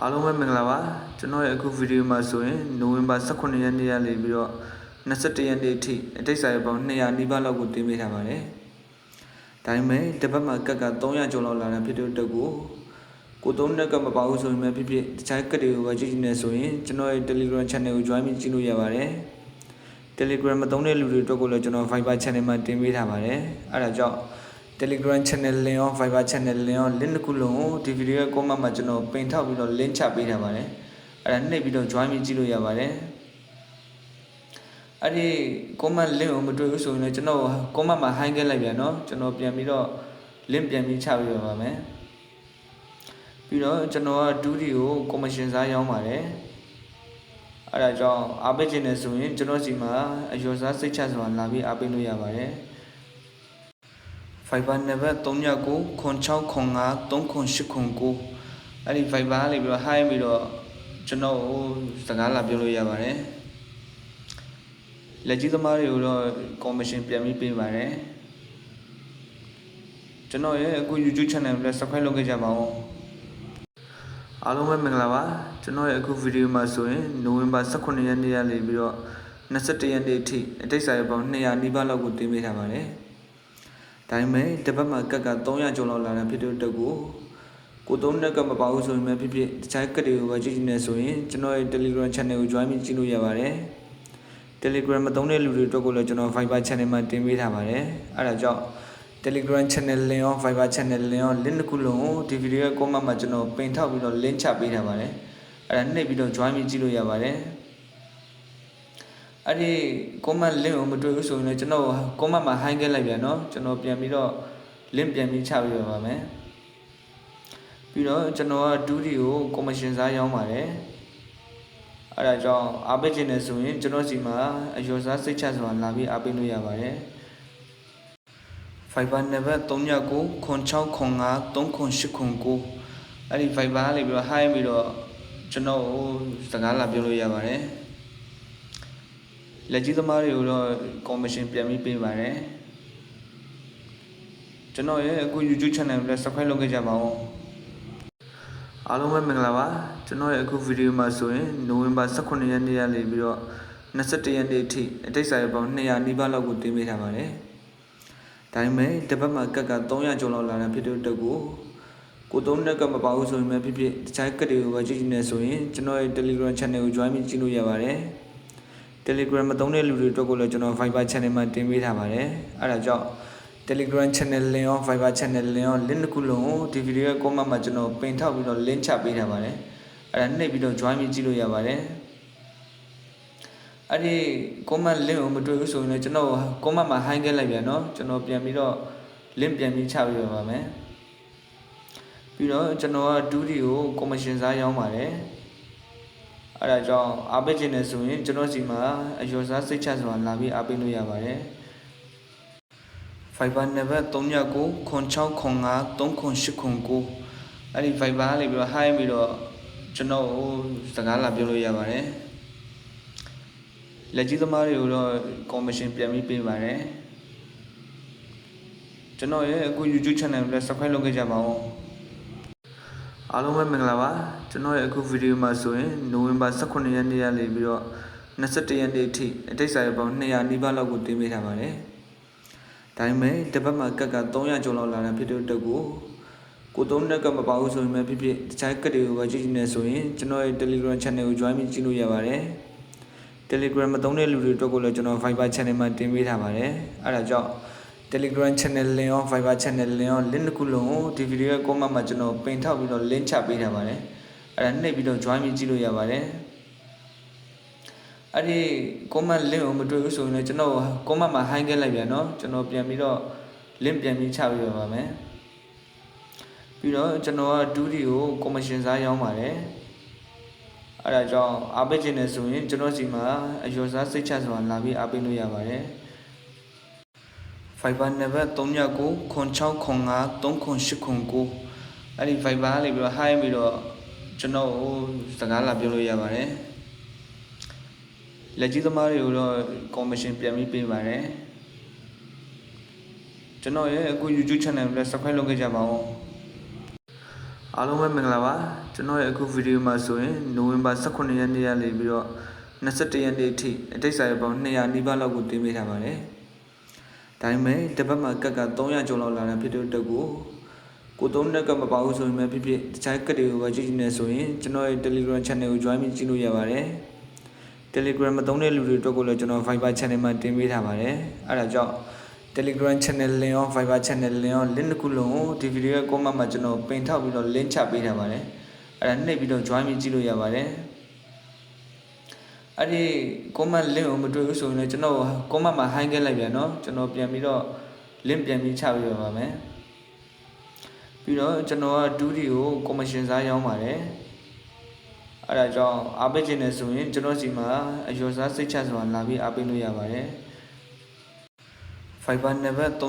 အားလုံးပဲမင်္ဂလာပါကျွန်တော်ရဲ့အခုဗီဒီယိုမှာဆိုရင်နိုဝင်ဘာ18ရက်နေ့ရနေပြီးတော့21ရက်နေ့အထိအတိတ်စာရပေါင်း200နီးပါးလောက်ကိုတင်ပေးထားပါတယ်ဒါပေမဲ့တစ်ပတ်မှာကက်က300ကျော်လောက်လာတဲ့ဖြစ်တဲ့အတွက်ကိုကိုသုံးနှက်ကမပါဘူးဆိုရင်ပဲဖြစ်ဖြစ်တခြားကက်တွေကိုပဲကြည့်ကြည့်နေဆိုရင်ကျွန်တော်ရဲ့ Telegram channel ကို join ပြီးကြည့်လို့ရပါတယ် Telegram မသုံးတဲ့လူတွေအတွက်ကိုလည်းကျွန်တော် Viber channel မှာတင်ပေးထားပါတယ်အဲဒါကြောင့် Telegram channel လင်ရော Viber channel လင်ရော link တစ်ခုလုံးကိုဒီဗီဒီယိုရဲ့ comment မှာကျွန်တော်ပင်ထောက်ပြီးတော့ link ချပေးထားပါတယ်။အဲ့ဒါနှိပ်ပြီးတော့ join ပြီးကြည့်လို့ရပါတယ်။အဲ့ဒီ comment link ကိုမတွေ့ဘူးဆိုရင်လည်းကျွန်တော် comment မှာ hide ခဲ့လိုက်ပြန်နော်။ကျွန်တော်ပြန်ပြီးတော့ link ပြန်ပြီးချပေးပါမယ်။ပြီးတော့ကျွန်တော်က duty ကို commission စားရောင်းပါတယ်။အဲ့ဒါကြောင့်အားပေးခြင်းနဲ့ဆိုရင်ကျွန်တော်စီမှာအယောစားစိတ်ချစွာလာပြီးအားပေးလို့ရပါတယ်။ Viber number 39ခွန်6ခွန်5 3ခွန်8ခွန်9အဲ့ဒီ Viber လေးပြီးတော့ hi ပြီးတော့ကျွန်တော်ဟိုစကားလာပြောလို့ရပါတယ်လက်ကြီးသမားတွေကိုတော့ commission ပြန်ပြီးပေးပါတယ်ကျွန်တော်ရဲ့အခု YouTube channel ကိုလည်း subscribe လုပ်ခဲ့ကြပါဦးအားလုံးပဲမင်္ဂလာပါကျွန်တော်ရဲ့အခုဗီဒီယိုမှာဆိုရင်နိုဝင်ဘာ18ရက်နေ့ရနေပြီးတော့21ရက်နေ့အထိအတိတ်စာရပေါင်း200နီးပါးလောက်ကိုတင်ပေးထားပါတယ် ဒါပေမဲ့တစ်ပတ်မှာကက်က300ကျော်လောက်လာတဲ့ဖြစ်တဲ့အတွက်ကိုကိုသုံးနှက်ကမပါဘူးဆိုရင်ပဲဖြစ်ဖြစ်တခြားကက်တွေကိုပဲကြည့်ကြည့်နေဆိုရင်ကျွန်တော်ရဲ့ Telegram channel ကို join ပြီးကြည့်လို့ရပါတယ် Telegram မသုံးတဲ့လူတွေအတွက်ကိုလည်းကျွန်တော် Viber channel မှာတင်ပေးထားပါတယ်အဲဒါကြောင့် Telegram channel link ရော Viber channel link ရော link တစ်ခုလုံးကိုဒီဗီဒီယိုရဲ့ comment မှာကျွန်တော်ပင်ထောက်ပြီးတော့ link ချပေးထားပါတယ်အဲဒါနှိပ်ပြီးတော့ join ပြီးကြည့်လို့ရပါတယ် အဲ့ဒီ comment link ကိုမတွေ့ဘူးဆိုရင်လည်းကျွန်တော် comment မှာ high ခဲ့လိုက်ပြန်နော်ကျွန်တော်ပြန်ပြီးတော့ link ပြန်ပြီးချပြပါမယ်ပြီးတော့ကျွန်တော်ကဒူးဒီကို commission စားရောင်းပါတယ်အဲ့ဒါကြောင့်အားပေးခြင်းနဲ့ဆိုရင်ကျွန်တော်စီမှာအယောစားစိတ်ချစွာလာပြီးအားပေးလို့ရပါတယ် fiber နံပါတ်399 9605 3989အဲ့ဒီ fiber လေးပြီးတော့ high ပြီးတော့ကျွန်တော်စကားလာပြောလို့ရပါတယ် လက်ကြီးသမားတွေကိုတော့ commission ပြန်ပြီးပေးပါတယ်ကျွန်တော်ရဲ့အခု YouTube channel ကိုလည်း subscribe လုပ်ခဲ့ကြပါဦးအားလုံးပဲမင်္ဂလာပါကျွန်တော်ရဲ့အခုဗီဒီယိုမှာဆိုရင်နိုဝင်ဘာ18ရက်နေ့ရနေပြီးတော့21ရက်နေ့အထိအတိတ်စာရပေါင်း200နီးပါးလောက်ကိုတင်ပေးထားပါတယ်ဒါပေမဲ့တစ်ပတ်မှာကက်က300ကျော်လောက်လာတဲ့ဖြစ်တဲ့အတွက်ကိုကိုသုံးနှက်ကမပါဘူးဆိုရင်ပဲဖြစ်ဖြစ်တခြားကက်တွေကိုပဲကြည့်ကြည့်နေဆိုရင်ကျွန်တော်ရဲ့ Telegram channel ကို join ပြီးကြည့်လို့ရပါတယ် Telegram မသုံးတဲ့လူတွေအတွက်ကိုလည်းကျွန်တော် Viber Channel မှာတင်ပေးထားပါတယ်အဲ့ဒါကြောင့် Telegram channel link ရော Viber channel link ရော link တစ်ခုလုံးကိုဒီဗီဒီယိုရဲ့ comment မှာကျွန်တော်ပင်ထောက်ပြီးတော့ link ချပေးထားပါတယ်။အဲ့ဒါနှိပ်ပြီးတော့ join ပြီးကြည့်လို့ရပါတယ်။အဲ့ဒီ comment link ကိုမတွေ့ဘူးဆိုရင်လည်းကျွန်တော် comment မှာ hide ခဲ့လိုက်ပြန်နော်။ကျွန်တော်ပြန်ပြီးတော့ link ပြန်ပြီးချပေးပါမယ်။ပြီးတော့ကျွန်တော်က duty ကို commission စားရောင်းပါတယ်။ အဲဒါကြောင့်အားပေးခြင်းနဲ့ဆိုရင်ကျွန်တော်စီမှာအယောစားစိတ်ချစွာလာပြီးအားပေးလို့ရပါတယ် Viber number 39ခွန်6ခွန်5 3ခွန်8ခွန်9အဲ့ဒီ Viber လေးပြီးတော့ hi ပြီးတော့ကျွန်တော်ဟိုစကားလာပြောလို့ရပါတယ်လက်ကြီးသမားတွေကိုတော့ commission ပြန်ပြီးပေးပါတယ်ကျွန်တော်ရဲ့အခု YouTube channel ကိုလည်း subscribe လုပ်ခဲ့ကြပါဦး အားလုံးပဲမင်္ဂလာပါကျွန်တော်ရဲ့အခုဗီဒီယိုမှာဆိုရင်နိုဝင်ဘာ18ရက်နေ့ရနေပြီးတော့21ရက်နေ့အထိအတိတ်စာရပေါင်း200နီးပါးလောက်ကိုတင်ပေးထားပါတယ်ဒါပေမဲ့တစ်ပတ်မှာကက်က300ကျော်လောက်လာတဲ့ဖြစ်တဲ့အတွက်ကိုကိုသုံးနှက်ကမပါဘူးဆိုရင်ပဲဖြစ်ဖြစ်တခြားကက်တွေကိုပဲကြည့်ကြည့်နေဆိုရင်ကျွန်တော်ရဲ့ Telegram channel ကို join ပြီးကြည့်လို့ရပါတယ် Telegram မသုံးတဲ့လူတွေအတွက်ကိုလည်းကျွန်တော် Viber channel မှာတင်ပေးထားပါတယ်အဲဒါကြောင့် Telegram channel လင်ရော Viber channel လင်ရော link တစ်ခုလုံးကိုဒီဗီဒီယိုရဲ့ comment မှာကျွန်တော်ပင်ထောက်ပြီးတော့ link ချပေးထားပါတယ်အဲ့ဒါနှိပ်ပြီးတော့ join ပြီးကြည့်လို့ရပါတယ်အဲ့ဒီ comment link ကိုမတွေ့ဘူးဆိုရင်လည်းကျွန်တော် comment မှာ hide ခဲ့လိုက်ပြန်နော်ကျွန်တော်ပြန်ပြီးတော့ link ပြန်ပြီးချပေးပါမယ်ပြီးတော့ကျွန်တော်ကဒူးဒီကို commission စားရောင်းပါတယ်အဲ့ဒါကြောင့်အားပေးခြင်းနဲ့ဆိုရင်ကျွန်တော်စီမှာအယောစားစိတ်ချစွာလာပြီးအားပေးလို့ရပါတယ် Viber number 39ခွန်6ခွန်5 3ခွန်8ခွန်9အဲ့ဒီ Viber လေးပြီးတော့ hi ပြီးတော့ကျွန်တော်ဟိုစကားလာပြောလို့ရပါတယ်လက်ကြီးသမားတွေကိုတော့ commission ပြန်ပြီးပေးပါတယ်ကျွန်တော်ရဲ့အခု YouTube channel ကိုလည်း subscribe လုပ်ခဲ့ကြပါဦးအားလုံးပဲမင်္ဂလာပါကျွန်တော်ရဲ့အခုဗီဒီယိုမှာဆိုရင်နိုဝင်ဘာ18ရက်နေ့ကနေပြီးတော့21ရက်နေ့အထိအတိတ်စာရပေါင်း200နီးပါးလောက်ကိုတင်ပေးထားပါတယ် ဒါပေမဲ့တစ်ပတ်မှာကက်က300ကျော်လောက်လာတဲ့ဖြစ်တဲ့အတွက်ကိုကိုသုံးတဲ့ကမပါဘူးဆိုရင်ပဲဖြစ်ဖြစ်တခြားကက်တွေကိုပဲကြည့်ကြည့်နေဆိုရင်ကျွန်တော်ရဲ့ Telegram channel ကို join ပြီးကြည့်လို့ရပါတယ် Telegram မသုံးတဲ့လူတွေအတွက်ကိုလည်းကျွန်တော် Viber channel မှာတင်ပေးထားပါတယ်အဲဒါကြောင့် Telegram channel လင်ရော Viber channel လင်ရော link တစ်ခုလုံးကိုဒီဗီဒီယိုရဲ့ comment မှာကျွန်တော်ပင်ထောက်ပြီးတော့ link ချပေးထားပါတယ်အဲဒါနှိပ်ပြီးတော့ join ပြီးကြည့်လို့ရပါတယ် အဲ့ဒီ comment link ကိုမတွေ့ဘူးဆိုရင်လည်းကျွန်တော် comment မှာ high ခဲ့လိုက်ပြန်နော်ကျွန်တော်ပြန်ပြီးတော့ link ပြန်ပြီးချပြပါမယ်ပြီးတော့ကျွန်တော်ကဒူးဒီကို commission စားရောင်းပါတယ်အဲ့ဒါကြောင့်အားပေးခြင်းနဲ့ဆိုရင်ကျွန်တော်စီမှာအယောစားစိတ်ချစွာလာပြီးအားပေးလို့ရပါတယ် fiber နံပါတ်399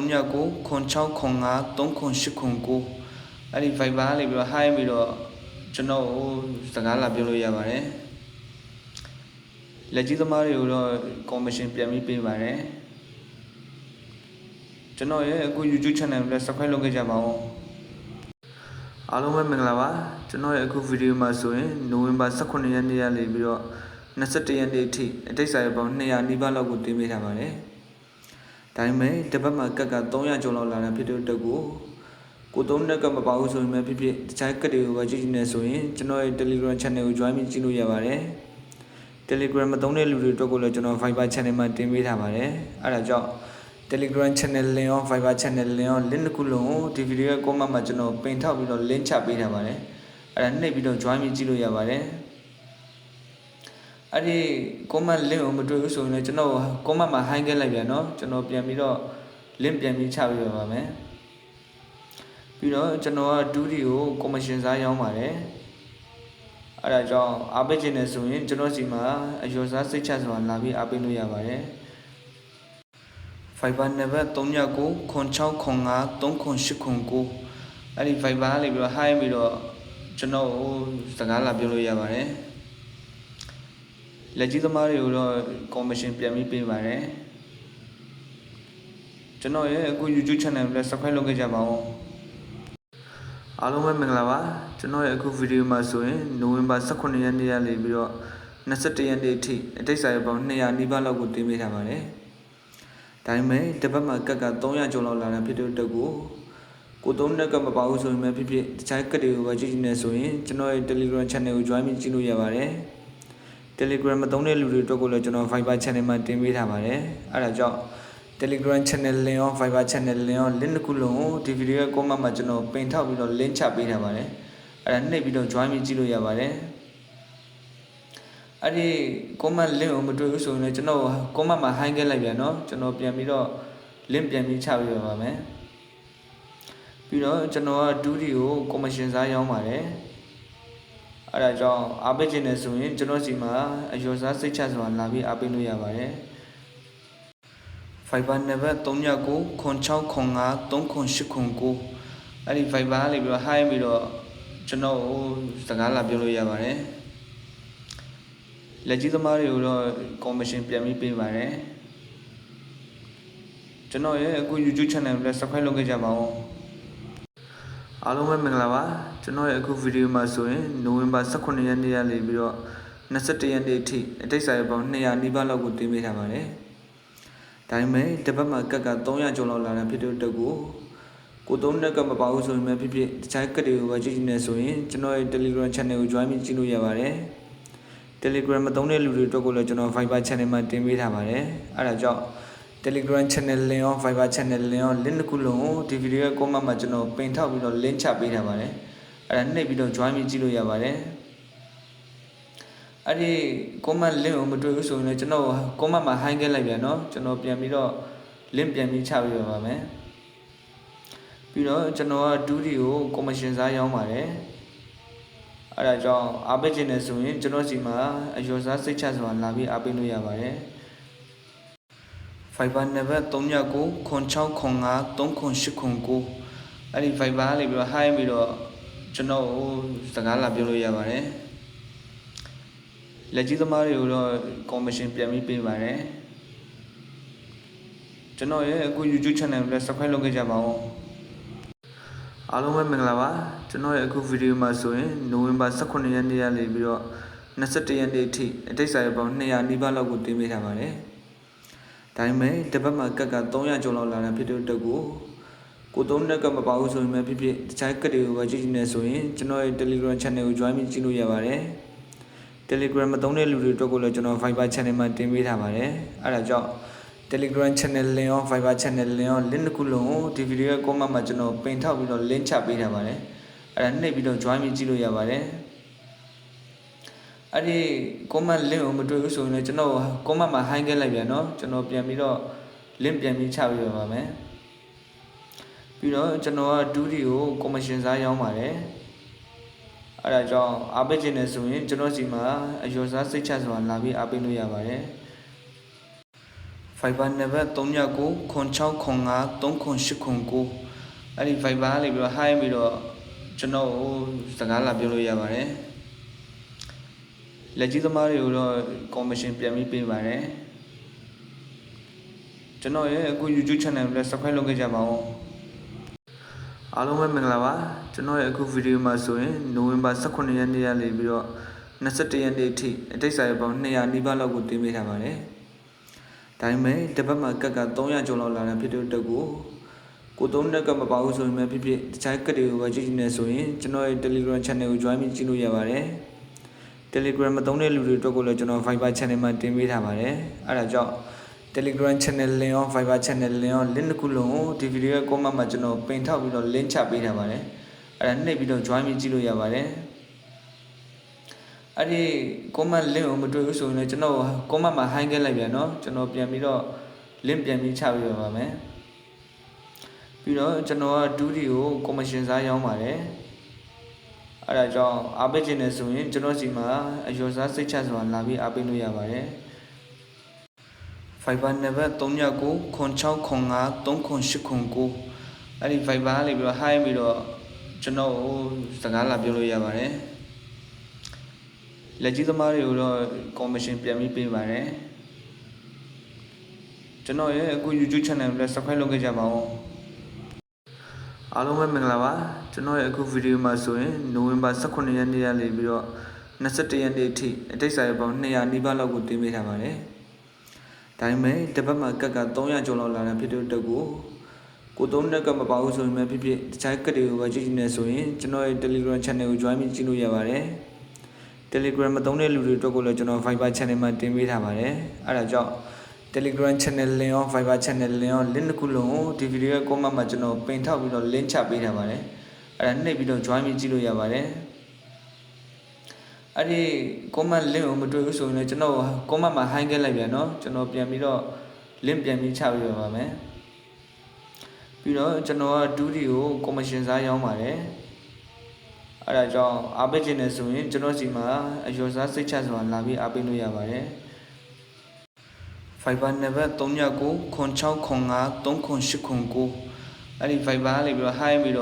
9605 3809အဲ့ဒီ fiber လေးပြီးတော့ high ပြီးတော့ကျွန်တော်စကားလာပြောလို့ရပါတယ် လက်ကြီးသမားတွေကိုတော့ commission ပြန်ပြီးပေးပါတယ်ကျွန်တော်ရဲ့အခု YouTube channel ကိုလည်း subscribe လုပ်ခဲ့ကြပါဦးအားလုံးပဲမင်္ဂလာပါကျွန်တော်ရဲ့အခုဗီဒီယိုမှာဆိုရင်နိုဝင်ဘာ18ရက်နေ့ကနေပြီးတော့21ရက်နေ့အထိအတိတ်စာရပေါင်း200နီးပါးလောက်ကိုတင်ပေးထားပါတယ်ဒါပေမဲ့တစ်ပတ်မှာကက်က300ကျော်လောက်လာတဲ့ဖြစ်တဲ့အတွက်ကိုကိုသုံးတဲ့ကမပါဘူးဆိုရင်ပဲဖြစ်ဖြစ်တခြားကက်တွေကိုပဲကြည့်ကြည့်နေဆိုရင်ကျွန်တော်ရဲ့ Telegram channel ကို join ပြီးကြည့်လို့ရပါတယ် Telegram မသုံးတဲ့လူတွေအတွက်ကိုလည်းကျွန်တော် Viber Channel မှာတင်ပေးထားပါတယ်အဲ့ဒါကြောင့် Telegram channel လင်းရော Viber channel လင်းရော link တစ်ခုလုံးကိုဒီဗီဒီယိုရဲ့ comment မှာကျွန်တော်ပင်ထောက်ပြီးတော့ link ချပေးထားပါတယ်။အဲ့ဒါနှိပ်ပြီးတော့ join ပြီးကြည့်လို့ရပါတယ်။အဲ့ဒီ comment link ကိုမတွေ့ဘူးဆိုရင်လည်းကျွန်တော် comment မှာ hide ခဲ့လိုက်ပြန်နော်။ကျွန်တော်ပြန်ပြီးတော့ link ပြန်ပြီးချပေးပါမယ်။ပြီးတော့ကျွန်တော်က duty ကို commission စားရောင်းပါတယ်။ အဲ့ဒါကြောင့်အားပေးခြင်းနဲ့ဆိုရင်ကျွန်တော်စီမှာအယောစားစိတ်ချစွာလာပြီးအားပေးလို့ရပါတယ် Viber number 39 0605 3989အဲ့ဒီ Viber လေးပြီးတော့ hi ပြီးတော့ကျွန်တော်ဟိုစကားလာပြောလို့ရပါတယ်လက်ကြီးသမားတွေကိုတော့ commission ပြန်ပြီးပေးပါတယ်ကျွန်တော်ရဲ့အခု YouTube channel ကိုလည်း subscribe လုပ်ခဲ့ကြပါဦးအားလုံးပဲမင်္ဂလာပါ ကျွန်တော်ရဲ့အခုဗီဒီယိုမှာဆိုရင်နိုဝင်ဘာ18ရက်နေ့ကနေပြီးတော့21ရက်နေ့အထိအတိတ်စာရပေါင်း200နီးပါးလောက်ကိုတင်ပေးထားပါတယ်ဒါပေမဲ့တစ်ပတ်မှာကက်က300ကျော်လောက်လာတဲ့ဖြစ်တဲ့အတွက်ကိုကိုသုံးတဲ့ကမပါဘူးဆိုရင်ပဲဖြစ်ဖြစ်တခြားကက်တွေကိုပဲကြည့်ကြည့်နေဆိုရင်ကျွန်တော်ရဲ့ Telegram channel ကို join ပြီးကြည့်လို့ရပါတယ် Telegram မသုံးတဲ့လူတွေအတွက်ကိုလည်းကျွန်တော် Viber channel မှာတင်ပေးထားပါတယ်အဲဒါကြောင့် Telegram channel လင်ရော Viber channel လင်ရော link တစ်ခုလုံးကိုဒီဗီဒီယိုရဲ့ comment မှာကျွန်တော်ပင်ထောက်ပြီးတော့ link ချပေးထားပါတယ် အဲဒါနှိပ်ပြီးတော့ join ပြီးကြည့်လို့ရပါတယ်အဲ့ဒီ comment link ကိုမတွေ့ဘူးဆိုရင်လည်းကျွန်တော် comment မှာ hide ခဲ့လိုက်ပြန်เนาะကျွန်တော်ပြန်ပြီးတော့ link ပြန်ပြီးချပေးပါမယ်ပြီးတော့ကျွန်တော်ကဒူးဒီကို commission စားရောင်းပါတယ်အဲဒါကြောင့်အားပေးခြင်းနဲ့ဆိုရင်ကျွန်တော်စီမှာအယောစားစိတ်ချစွာလာပြီးအားပေးလို့ရပါတယ် Viber number 39 0605 3989အဲ့ဒီ Viber လေးပြီးတော့ hi ပြီးတော့ ကျွန်တော်ဟိုစကားလာပြောလို့ရပါတယ်လက်ကြီးသမားတွေကိုတော့ commission ပြန်ပြီးပေးပါတယ်ကျွန်တော်ရဲ့အခု YouTube channel ကိုလည်း subscribe လုပ်ခဲ့ကြပါဦးအားလုံးပဲမင်္ဂလာပါကျွန်တော်ရဲ့အခုဗီဒီယိုမှာဆိုရင်နိုဝင်ဘာ18ရက်နေ့ကနေပြီးတော့21ရက်နေ့အထိအတိတ်စာရပေါင်း200နီးပါးလောက်ကိုတင်ပေးထားပါတယ်ဒါပေမဲ့တစ်ပတ်မှာကက်က300ကျော်လောက်လာတဲ့ဖြစ်တဲ့အတွက်ကို ကိုသုံးတဲ့ကမပါဘူးဆိုရင်ပဲဖြစ်ဖြစ်တခြားကက်တွေကိုပဲကြည့်ကြည့်နေဆိုရင်ကျွန်တော်ရဲ့ Telegram channel ကို join ပြီးကြည့်လို့ရပါတယ် Telegram မသုံးတဲ့လူတွေအတွက်ကိုလည်းကျွန်တော် Viber channel မှာတင်ပေးထားပါတယ်အဲဒါကြောင့် Telegram channel လင်ရော Viber channel လင်ရော link တစ်ခုလုံးကိုဒီဗီဒီယိုရဲ့ comment မှာကျွန်တော်ပင်ထောက်ပြီးတော့ link ချပေးထားပါတယ်အဲဒါနှိပ်ပြီးတော့ join ပြီးကြည့်လို့ရပါတယ်အဲ့ဒီ comment link ကိုမတွေ့ဘူးဆိုရင်လည်းကျွန်တော် comment မှာ hide ခဲ့လိုက်ပြန်เนาะကျွန်တော်ပြန်ပြီးတော့ link ပြန်ပြီးချပေးပါမယ် ပြီးတော့ကျွန်တော်ကဒူးဒီကို commission စားရောင်းပါတယ်အဲဒါကြောင့်အားပေးခြင်းနဲ့ဆိုရင်ကျွန်တော်စီမှာအယောစားစိတ်ချစွာလာပြီးအားပေးလို့ရပါတယ် Viber number 39 0605 3989အဲ့ဒီ Viber လေးပြီးတော့ hi ပြီးတော့ကျွန်တော်ဟိုစကားလာပြောလို့ရပါတယ်လက်ကြီးသမားတွေကိုတော့ commission ပြန်ပြီးပေးပါတယ်ကျွန်တော်ရဲ့အခု YouTube channel ကိုလည်း subscribe လုပ်ခဲ့ကြပါဦး အားလုံးပဲမင်္ဂလာပါကျွန်တော်ရဲ့အခုဗီဒီယိုမှာဆိုရင်နိုဝင်ဘာ18ရက်နေ့ရနေပြီးတော့21ရက်နေ့အထိအတိတ်စာရပေါင်း200နီးပါးလောက်ကိုတင်ပေးထားပါတယ်ဒါပေမဲ့တစ်ပတ်မှာကက်က300ကျော်လောက်လာတဲ့ဖြစ်တဲ့တက်ကိုကိုသုံးတက်ကမပါဘူးဆိုရင်ပဲဖြစ်ဖြစ်တခြားကက်တွေကိုပဲကြည့်ကြည့်နေဆိုရင်ကျွန်တော်ရဲ့ Telegram channel ကို join ပြီးကြည့်လို့ရပါတယ် Telegram မသုံးတဲ့လူတွေအတွက်ကိုလည်းကျွန်တော် Viber channel မှာတင်ပေးထားပါတယ်အဲဒါကြောင့် Telegram channel လင်ရော Viber channel လင်ရော link တစ်ခုလုံးကိုဒီဗီဒီယိုရဲ့ comment မှာကျွန်တော်ပင်ထောက်ပြီးတော့ link ချပေးထားပါတယ်။အဲ့ဒါနှိပ်ပြီးတော့ join ပြီးကြည့်လို့ရပါတယ်။အဲ့ဒီ comment link ကိုမတွေ့ဘူးဆိုရင်လည်းကျွန်တော် comment မှာ hide ခဲ့လိုက်ပြန်နော်။ကျွန်တော်ပြန်ပြီးတော့ link ပြန်ပြီးချပေးပါမယ်။ပြီးတော့ကျွန်တော်က duty ကို commission စားရောင်းပါတယ်။အဲ့ဒါကြောင့်အားပေးခြင်းနဲ့ဆိုရင်ကျွန်တော်စီမှာအယောစားစိတ်ချစွာလာပြီးအားပေးလို့ရပါတယ်။ Viber နံပါတ်39ခွန်6ခွန်5 3ခွန်8ခွန်9အဲ့ဒီ Viber လေးပြီးတော့ hi ပြီးတော့ကျွန်တော်ကိုစကားလာပြောလို့ရပါတယ်လက်ကြီးသမားတွေကိုတော့ commission ပြန်ပြီးပေးပါတယ်ကျွန်တော်ရဲ့အခု YouTube channel ကိုလည်း subscribe လုပ်ခဲ့ကြပါဦးအားလုံးပဲမင်္ဂလာပါကျွန်တော်ရဲ့အခုဗီဒီယိုမှာဆိုရင်နိုဝင်ဘာ18ရက်နေ့ရနေပြီးတော့21ရက်နေ့အထိအတိတ်စာရပေါင်း200နီးပါးလောက်ကိုတင်ပေးထားပါတယ် ဒါပေမဲ့တစ်ပတ်မှာကက်က300ကျော်လောက်လာတဲ့ဖြစ်တဲ့တက်ကိုကိုသုံးတက်ကမပါဘူးဆိုရင်ပဲဖြစ်ဖြစ်တခြားကက်တွေကိုပဲကြည့်ကြည့်နေဆိုရင်ကျွန်တော်ရဲ့ Telegram channel ကို join ပြီးကြည့်လို့ရပါတယ် Telegram မသုံးတဲ့လူတွေအတွက်ကိုလည်းကျွန်တော် Viber channel မှာတင်ပေးထားပါတယ်အဲဒါကြောင့် Telegram channel link ရော Viber channel link ရော link တစ်ခုလုံးကိုဒီဗီဒီယိုရဲ့ comment မှာကျွန်တော်ပင်ထောက်ပြီးတော့ link ချပေးထားပါတယ်အဲဒါနှိပ်ပြီးတော့ join ပြီးကြည့်လို့ရပါတယ် အဲ့ဒီ comment link ကိုမတွေ့ဘူးဆိုရင်လည်းကျွန်တော် comment မှာ high ခဲ့လိုက်ပြန်နော်ကျွန်တော်ပြန်ပြီးတော့ link ပြန်ပြီးချပေးပါမယ်ပြီးတော့ကျွန်တော်ကဒူးဒီကို commission စားရောင်းပါတယ်အဲ့ဒါကြောင့်အားပေးခြင်းနဲ့ဆိုရင်ကျွန်တော်စီမှာအယောစားစိတ်ချစွာလာပြီးအားပေးလို့ရပါတယ် fiber နံပါတ်399 9605 3989အဲ့ဒီ fiber လေးပြီးတော့ high ပြီးတော့ကျွန်တော်စကားလာပြောလို့ရပါတယ် လက်ကြီးသမားတွေကိုတော့ commission ပြန်ပြီးပေးပါတယ်ကျွန်တော်ရဲ့အခု YouTube channel ကိုလည်း subscribe လုပ်ခဲ့ကြပါဦးအားလုံးပဲမင်္ဂလာပါကျွန်တော်ရဲ့အခုဗီဒီယိုမှာဆိုရင်နိုဝင်ဘာ18ရက်နေ့ရနေပြီးတော့21ရက်နေ့အထိအတိတ်စာရပေါင်း200နီးပါးလောက်ကိုတင်ပေးထားပါတယ်ဒါပေမဲ့တစ်ပတ်မှာကက်က300ကျော်လောက်လာတဲ့ဖြစ်တဲ့တက်ကိုကိုသုံးတက်ကမပါဘူးဆိုရင်ပဲဖြစ်ဖြစ်တခြားကက်တွေကိုပဲကြည့်ကြည့်နေဆိုရင်ကျွန်တော်ရဲ့ Telegram channel ကို join ပြီးကြည့်လို့ရပါတယ် Telegram မသုံးတဲ့လူတွေအတွက်ကိုလည်းကျွန်တော် Viber Channel မှာတင်ပေးထားပါတယ်အဲ့ဒါကြောင့် Telegram channel လင်ရော Viber channel လင်ရော link တစ်ခုလုံးကိုဒီဗီဒီယိုရဲ့ comment မှာကျွန်တော်ပင်ထောက်ပြီးတော့ link ချပေးထားပါတယ်အဲ့ဒါနှိပ်ပြီးတော့ join ပြီးကြည့်လို့ရပါတယ်အဲ့ဒီ comment link ကိုမတွေ့ဘူးဆိုရင်လည်းကျွန်တော် comment မှာ hide ခဲ့လိုက်ပြန်နော်ကျွန်တော်ပြန်ပြီးတော့ link ပြန်ပြီးချပေးပါမယ်ပြီးတော့ကျွန်တော်က duty ကို commission စားရောင်းပါတယ် အဲ့ဒါကြောင့်အားပေးခြင်းနဲ့ဆိုရင်ကျွန်တော်စီမှာအယောစားစိတ်ချစွာလာပြီးအားပေးလို့ရပါတယ် Viber နံပါတ်39ခွန်6ခွန်5 3ခွန်8ခွန်9အဲ့ဒီ Viber လေးပြီးတော့ hi ပြီးတော့